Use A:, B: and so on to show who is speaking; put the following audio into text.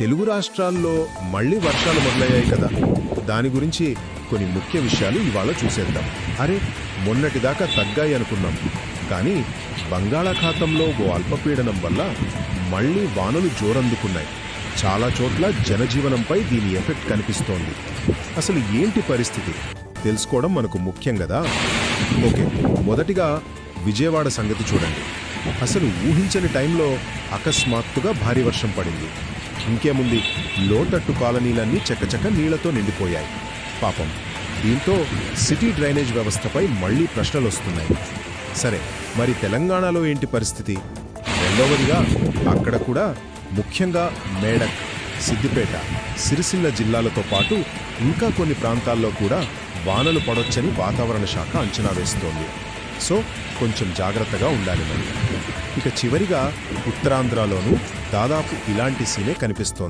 A: తెలుగు రాష్ట్రాల్లో మళ్ళీ వర్షాలు మొదలయ్యాయి కదా. దాని గురించి కొన్ని ముఖ్య విషయాలు ఇవాళ చూసేద్దాం. అరే మొన్నటిదాకా తగ్గాయి అనుకున్నాం. కానీ బంగాళాఖాతంలో ఓ అల్పపీడనం వల్ల మళ్ళీ వానలు జోరందుకున్నాయి. చాలా చోట్ల జనజీవనంపై దీని ఎఫెక్ట్ కనిపిస్తోంది. అసలు ఏంటి పరిస్థితి? తెలుసుకోవడం మనకు ముఖ్యం కదా? ఓకే మొదటిగా విజయవాడ సంగతి చూడండి. అసలు ఊహించని టైంలో అకస్మాత్తుగా భారీ వర్షం పడింది. ఇంకేముంది? లోతట్టు కాలనీలన్నీ చకచక నీళ్ళతో నిండిపోయాయి. పాపం దీంతో సిటీ డ్రైనేజ్ వ్యవస్థపై మళ్ళీ ప్రశ్నలు వస్తున్నాయి సరే మరి తెలంగాణలో ఏంటి పరిస్థితి? రెండవదిగా అక్కడ కూడా ముఖ్యంగా మేడక్ సిద్దిపేట సిరిసిల్ల జిల్లాలతో పాటు ఇంకా కొన్ని ప్రాంతాల్లో కూడా వానలు పడొచ్చని వాతావరణ శాఖ అంచనా వేస్తోంది. సో కొంచెం జాగ్రత్తగా ఉండాలి మరి. ఇక చివరిగా ఉత్తరాంధ్రలోనూ దాదాపు ఇలాంటి సీనే కనిపిస్తోంది.